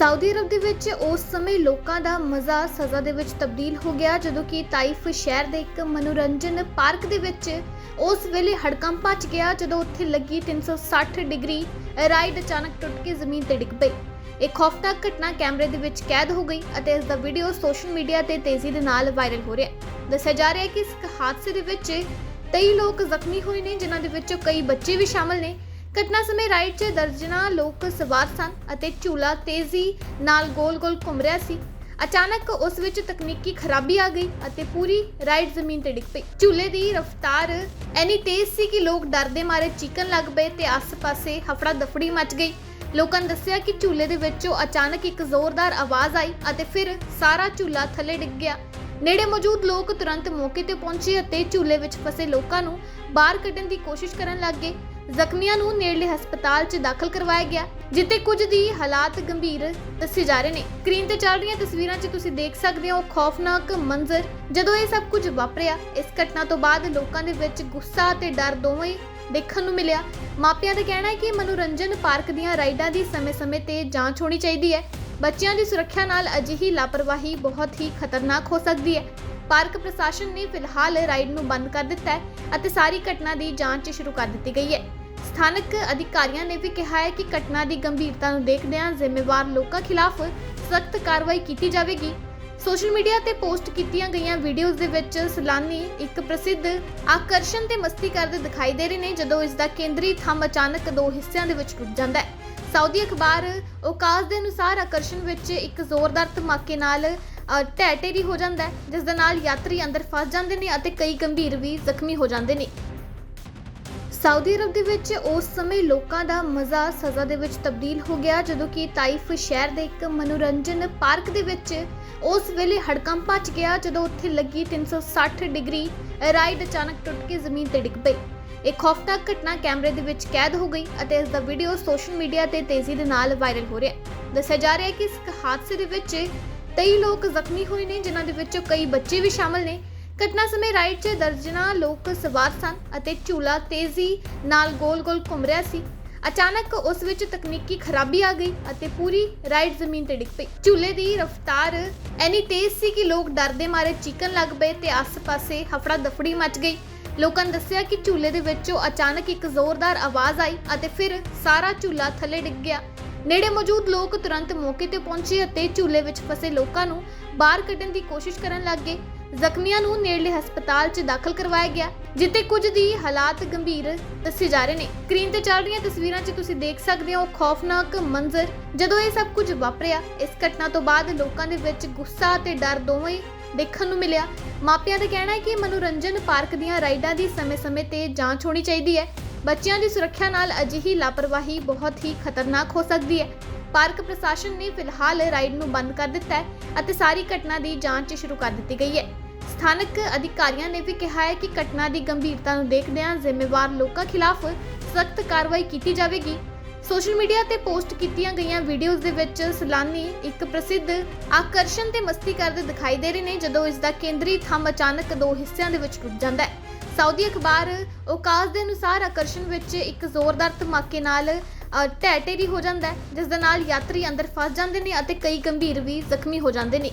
Saudi Arab ਦੇ ਵਿੱਚ ਉਸ ਸਮੇਂ ਲੋਕਾਂ ਦਾ ਮਜ਼ਾ ਸਜ਼ਾ ਦੇ ਵਿੱਚ ਤਬਦੀਲ ਹੋ ਗਿਆ, ਜਦੋਂ ਕਿ ਤਾਈਫ ਸ਼ਹਿਰ ਦੇ ਇੱਕ ਮਨੋਰੰਜਨ ਪਾਰਕ ਦੇ ਵਿੱਚ ਉਸ ਵੇਲੇ ਹੜਕੰਪ ਮਚ ਗਿਆ, ਜਦੋਂ ਉੱਥੇ ਲੱਗੀ 360 ਡਿਗਰੀ ਰਾਈਡ ਅਚਾਨਕ ਟੁੱਟ ਕੇ ਜ਼ਮੀਨ ਤੇ ਡਿੱਗ ਪਈ। ਇਹ ਖੌਫਨਾਕ ਘਟਨਾ ਕੈਮਰੇ ਦੇ ਵਿੱਚ ਕੈਦ ਹੋ ਗਈ ਅਤੇ ਇਸ ਦਾ ਵੀਡੀਓ ਸੋਸ਼ਲ ਮੀਡੀਆ ਤੇ ਤੇਜ਼ੀ ਦੇ ਨਾਲ ਵਾਇਰਲ ਹੋ ਰਿਹਾ ਹੈ। ਦੱਸਿਆ ਜਾ ਰਿਹਾ ਹੈ ਕਿ ਇਸ ਹਾਦਸੇ ਦੇ ਵਿੱਚ 23 ਲੋਕ ਜ਼ਖਮੀ ਹੋਏ ਨੇ, ਜਿਨ੍ਹਾਂ ਦੇ ਵਿੱਚੋਂ ਕਈ ਬੱਚੇ ਵੀ ਸ਼ਾਮਲ ਨੇ। ਘਟਨਾ ਸਮੇਂ ਰਾਈਡ 'ਚ ਦਰਜਨਾਂ ਲੋਕ ਸਵਾਰ ਸਨ ਅਤੇ ਝੂਲਾ ਤੇਜ਼ੀ ਨਾਲ ਗੋਲ-ਗੋਲ ਘੁੰਮ ਰਿਹਾ ਸੀ। ਅਚਾਨਕ ਉਸ ਵਿੱਚ ਤਕਨੀਕੀ ਖਰਾਬੀ ਆ ਗਈ ਅਤੇ ਪੂਰੀ ਰਾਈਡ ਜ਼ਮੀਨ ਤੇ ਡਿੱਗ ਪਈ। ਝੂਲੇ ਦੀ ਰਫ਼ਤਾਰ ਐਨੀ ਤੇਜ਼ ਸੀ ਕਿ ਲੋਕ ਡਰਦੇ ਮਾਰੇ ਚੀਕਣ ਲੱਗ ਪਏ ਤੇ ਆਸ-ਪਾਸੇ ਹਫੜਾ ਦਫੜੀ ਮਚ ਗਈ। ਲੋਕਾਂ ਨੇ ਦੱਸਿਆ ਕਿ ਝੂਲੇ ਦੇ ਵਿੱਚੋਂ ਅਚਾਨਕ ਇੱਕ ਜ਼ੋਰਦਾਰ ਆਵਾਜ਼ ਆਈ ਅਤੇ ਫਿਰ ਸਾਰਾ ਝੂਲਾ ਥੱਲੇ ਡਿੱਗ ਗਿਆ। ਨੇੜੇ ਮੌਜੂਦ ਲੋਕ ਤੁਰੰਤ ਮੌਕੇ ਤੇ ਪਹੁੰਚੇ ਅਤੇ ਝੂਲੇ ਵਿੱਚ ਫਸੇ ਲੋਕਾਂ ਨੂੰ ਬਾਹਰ ਕੱਢਣ ਦੀ ਕੋਸ਼ਿਸ਼ ਕਰਨ ਲੱਗ ਗਏ। ਜ਼ਖਮੀਆਂ ਨੂੰ ਨੇੜਲੇ ਹਸਪਤਾਲ 'ਚ ਦਾਖਲ ਕਰਵਾਇਆ ਗਿਆ, ਜਿੱਥੇ ਕੁਝ ਦੀ ਹਾਲਾਤ ਗੰਭੀਰ ਦੱਸੇ ਜਾ ਰਹੇ ਨੇ। ਸਕਰੀਨ ਤੇ ਚੱਲ ਰਹੀਆਂ ਤਸਵੀਰਾਂ 'ਚ ਤੁਸੀਂ ਦੇਖ ਸਕਦੇ ਹੋ ਖੌਫਨਾਕ ਮੰਜ਼ਰ। ਜਦੋਂ ਇਹ ਸਭ ਕੁਝ ਵਾਪਰਿਆ, ਇਸ ਘਟਨਾ ਤੋਂ ਬਾਅਦ ਲੋਕਾਂ ਦੇ ਵਿੱਚ ਗੁੱਸਾ ਤੇ ਡਰ ਦੋਵੇਂ ਦੇਖਣ ਨੂੰ ਮਿਲਿਆ। ਮਾਪਿਆਂ ਦਾ ਕਹਿਣਾ ਹੈ ਕਿ ਮਨੋਰੰਜਨ ਪਾਰਕ ਦੀਆਂ ਰਾਈਡਾਂ ਦੀ ਸਮੇਂ-ਸਮੇਂ ਤੇ ਜਾਂਚ ਹੋਣੀ ਚਾਹੀਦੀ ਹੈ। ਬੱਚਿਆਂ ਦੀ ਸੁਰੱਖਿਆ ਨਾਲ ਅਜਿਹੀ ਲਾਪਰਵਾਹੀ ਬਹੁਤ ਹੀ ਖਤਰਨਾਕ ਹੋ ਸਕਦੀ ਹੈ। ਪਾਰਕ ਪ੍ਰਸ਼ਾਸਨ ਨੇ ਫਿਲਹਾਲ ਰਾਈਡ ਨੂੰ ਬੰਦ ਕਰ ਦਿੱਤਾ ਹੈ ਅਤੇ ਸਾਰੀ ਘਟਨਾ ਦੀ ਜਾਂਚ ਸ਼ੁਰੂ ਕਰ ਦਿੱਤੀ ਗਈ ਹੈ। ਸਥਾਨਕ ਅਧਿਕਾਰੀਆਂ ਨੇ ਵੀ ਕਿਹਾ ਹੈ ਕਿ ਘਟਨਾ ਦੀ ਗੰਭੀਰਤਾ ਨੂੰ ਦੇਖਦਿਆਂ ਜ਼ਿੰਮੇਵਾਰ ਲੋਕਾਂ ਖਿਲਾਫ ਸਖਤ ਕਾਰਵਾਈ ਕੀਤੀ ਜਾਵੇਗੀ। ਸੋਸ਼ਲ ਮੀਡੀਆ ਤੇ ਪੋਸਟ ਕੀਤੀਆਂ ਗਈਆਂ ਵੀਡੀਓਜ਼ ਦੇ ਵਿੱਚ ਸਲਾਨੀ ਇੱਕ ਪ੍ਰਸਿੱਧ ਆਕਰਸ਼ਣ ਤੇ ਮਸਤੀ ਕਰਦੇ ਦਿਖਾਈ ਦੇ ਰਹੇ ਨੇ ਜਦੋਂ ਇਸ ਦਾ ਕੇਂਦਰੀ ਥੰਮ ਅਚਾਨਕ ਦੋ ਹਿੱਸਿਆਂ ਦੇ ਵਿੱਚ ਟੁੱਟ ਜਾਂਦਾ ਹੈ। ਸਾਊਦੀ ਅਖਬਾਰ ਔਕਾਸ ਦੇ ਅਨੁਸਾਰ ਆਕਰਸ਼ਣ ਵਿੱਚ ਇੱਕ ਜ਼ੋਰਦਾਰ ਧਮਾਕੇ ਨਾਲ ਅ, ਢਹਿ ਢੇਰੀ ਹੋ ਜਾਂਦਾ ਹੈ ਜਿਸ ਦੇ ਨਾਲ ਯਾਤਰੀ ਅੰਦਰ ਫਸ ਜਾਂਦੇ ਨੇ ਅਤੇ ਕਈ ਗੰਭੀਰ ਵੀ ਜ਼ਖਮੀ ਹੋ ਜਾਂਦੇ ਨੇ। ਸਾਊਦੀ ਅਰਬ ਦੇ ਵਿੱਚ ਉਸ ਸਮੇਂ ਲੋਕਾਂ ਦਾ ਮਜ਼ਾ ਸਜ਼ਾ ਦੇ ਵਿੱਚ ਤਬਦੀਲ ਹੋ ਗਿਆ, ਜਦੋਂ ਕਿ ਤਾਈਫ ਸ਼ਹਿਰ ਦੇ ਇੱਕ ਮਨੋਰੰਜਨ ਪਾਰਕ ਦੇ ਵਿੱਚ ਉਸ ਵੇਲੇ ਹੜਕੰਪ ਮਚ ਗਿਆ, ਜਦੋਂ ਉੱਥੇ ਲੱਗੀ 360 ਡਿਗਰੀ ਰਾਈਡ ਅਚਾਨਕ ਟੁੱਟ ਕੇ ਜ਼ਮੀਨ ਤੇ ਡਿੱਗ ਪਈ। ਇਹ ਖੌਫਨਾਕ ਘਟਨਾ ਕੈਮਰੇ ਦੇ ਵਿੱਚ ਕੈਦ ਹੋ ਗਈ ਅਤੇ ਇਸ ਦਾ ਵੀਡੀਓ ਸੋਸ਼ਲ ਮੀਡੀਆ ਤੇ ਤੇਜ਼ੀ ਦੇ ਨਾਲ ਵਾਇਰਲ ਹੋ ਰਿਹਾ ਹੈ। ਦੱਸਿਆ ਜਾ ਰਿਹਾ ਹੈ ਕਿ ਇਸ ਹਾਦਸੇ ਦੇ ਵਿੱਚ ਕਈ ਲੋਕ ਜ਼ਖਮੀ ਹੋਏ ਨੇ, ਜਿਨ੍ਹਾਂ ਦੇ ਵਿੱਚੋਂ ਕਈ ਬੱਚੇ ਵੀ ਸ਼ਾਮਲ ਨੇ। ਘਟਨਾ ਸਮੇਂ ਰਾਈਡ 'ਚ ਦਰਜਨਾਂ ਲੋਕ ਸਵਾਰ ਸਨ ਅਤੇ ਝੂਲਾ ਤੇਜ਼ੀ ਨਾਲ ਗੋਲ-ਗੋਲ ਘੁੰਮ ਰਿਹਾ ਸੀ। ਅਚਾਨਕ ਉਸ ਵਿੱਚ ਤਕਨੀਕੀ ਖਰਾਬੀ ਆ ਗਈ ਅਤੇ ਪੂਰੀ ਰਾਈਡ ਜ਼ਮੀਨ ਤੇ ਡਿੱਗ ਪਈ। ਝੂਲੇ ਦੀ ਰਫ਼ਤਾਰ ਐਨੀ ਤੇਜ਼ ਸੀ ਕਿ ਲੋਕ ਡਰਦੇ ਮਾਰੇ ਚੀਕਣ ਲੱਗ ਪਏ ਤੇ ਆਸ-ਪਾਸੇ ਹਫੜਾ ਦਫੜੀ ਮਚ ਗਈ। ਲੋਕਾਂ ਨੇ ਦੱਸਿਆ ਕਿ ਝੂਲੇ ਦੇ ਵਿੱਚੋਂ ਅਚਾਨਕ ਇੱਕ ਜ਼ੋਰਦਾਰ ਆਵਾਜ਼ ਆਈ ਅਤੇ ਫਿਰ ਸਾਰਾ ਝੂਲਾ ਥੱਲੇ ਡਿੱਗ ਗਿਆ। ਨੇੜੇ ਮੌਜੂਦ ਲੋਕ ਤੁਰੰਤ ਮੌਕੇ ਤੇ ਪਹੁੰਚੇ ਅਤੇ ਝੂਲੇ ਵਿੱਚ ਫਸੇ ਲੋਕਾਂ ਨੂੰ ਬਾਹਰ ਕੱਢਣ ਦੀ ਕੋਸ਼ਿਸ਼ ਕਰਨ ਲੱਗ ਗਏ। ਜ਼ਖਮੀਆਂ ਨੂੰ ਨੇੜਲੇ ਹਸਪਤਾਲ 'ਚ ਦਾਖਲ ਕਰਵਾਇਆ ਗਿਆ, ਜਿੱਥੇ ਕੁਝ ਦੀ ਹਾਲਾਤ ਗੰਭੀਰ ਦੱਸੇ ਜਾ ਰਹੇ ਨੇ। ਸਕਰੀਨ ਤੇ ਚੱਲ ਰਹੀਆਂ ਤਸਵੀਰਾਂ 'ਚ ਤੁਸੀਂ ਦੇਖ ਸਕਦੇ ਹੋ ਖੌਫਨਾਕ ਮੰਜ਼ਰ। ਜਦੋਂ ਇਹ ਸਭ ਕੁਝ ਵਾਪਰਿਆ, ਇਸ ਘਟਨਾ ਤੋਂ ਬਾਅਦ ਲੋਕਾਂ ਦੇ ਵਿੱਚ ਗੁੱਸਾ ਤੇ ਡਰ ਦੋਵੇਂ ਦੇਖਣ ਨੂੰ ਮਿਲਿਆ। ਮਾਪਿਆਂ ਦਾ ਕਹਿਣਾ ਹੈ ਕਿ ਮਨੋਰੰਜਨ ਪਾਰਕ ਦੀਆਂ ਰਾਈਡਾਂ ਦੀ ਸਮੇਂ-ਸਮੇਂ ਤੇ ਜਾਂਚ ਹੋਣੀ ਚਾਹੀਦੀ ਹੈ। ਬੱਚਿਆਂ ਦੀ ਸੁਰੱਖਿਆ ਨਾਲ ਅਜਿਹੀ ਲਾਪਰਵਾਹੀ ਬਹੁਤ ਹੀ ਖਤਰਨਾਕ ਹੋ ਸਕਦੀ ਹੈ। ਪਾਰਕ ਪ੍ਰਸ਼ਾਸਨ ਨੇ ਫਿਲਹਾਲ ਰਾਈਡ ਨੂੰ ਬੰਦ ਕਰ ਦਿੱਤਾ ਹੈ ਅਤੇ ਸਾਰੀ ਘਟਨਾ ਦੀ ਜਾਂਚ ਸ਼ੁਰੂ ਕਰ ਦਿੱਤੀ ਗਈ ਹੈ। ਸਥਾਨਕ ਅਧਿਕਾਰੀਆਂ ਨੇ ਵੀ ਕਿਹਾ ਹੈ ਕਿ ਘਟਨਾ ਦੀ ਗੰਭੀਰਤਾ ਨੂੰ ਦੇਖਦਿਆਂ ਜ਼ਿੰਮੇਵਾਰ ਲੋਕਾਂ ਖਿਲਾਫ ਸਖਤ ਕਾਰਵਾਈ ਕੀਤੀ ਜਾਵੇਗੀ। ਸੋਸ਼ਲ ਮੀਡੀਆ ਤੇ ਪੋਸਟ ਕੀਤੀਆਂ ਗਈਆਂ ਵੀਡੀਓਜ਼ ਦੇ ਵਿੱਚ ਸਲਾਨੀ ਇੱਕ ਪ੍ਰਸਿੱਧ ਆਕਰਸ਼ਣ ਤੇ ਮਸਤੀ ਕਰਦੇ ਦਿਖਾਈ ਦੇ ਰਹੇ ਨੇ, ਜਦੋਂ ਇਸ ਦਾ ਕੇਂਦਰੀ ਥੰਮ ਅਚਾਨਕ ਦੋ ਹਿੱਸਿਆਂ ਦੇ ਵਿੱਚ ਟੁੱਟ ਜਾਂਦਾ ਹੈ। ਸਾਊਦੀ ਅਖਬਾਰ ਔਕਾਸ ਦੇ ਅਨੁਸਾਰ ਆਕਰਸ਼ਣ ਵਿੱਚ ਇੱਕ ਜ਼ੋਰਦਾਰ ਧਮਾਕੇ ਨਾਲ ਅ, ਢਹਿ ਢੇਰੀ ਹੋ ਜਾਂਦਾ ਹੈ ਜਿਸ ਦੇ ਨਾਲ ਯਾਤਰੀ ਅੰਦਰ ਫਸ ਜਾਂਦੇ ਨੇ ਅਤੇ ਕਈ ਗੰਭੀਰ ਵੀ ਜ਼ਖਮੀ ਹੋ ਜਾਂਦੇ ਨੇ।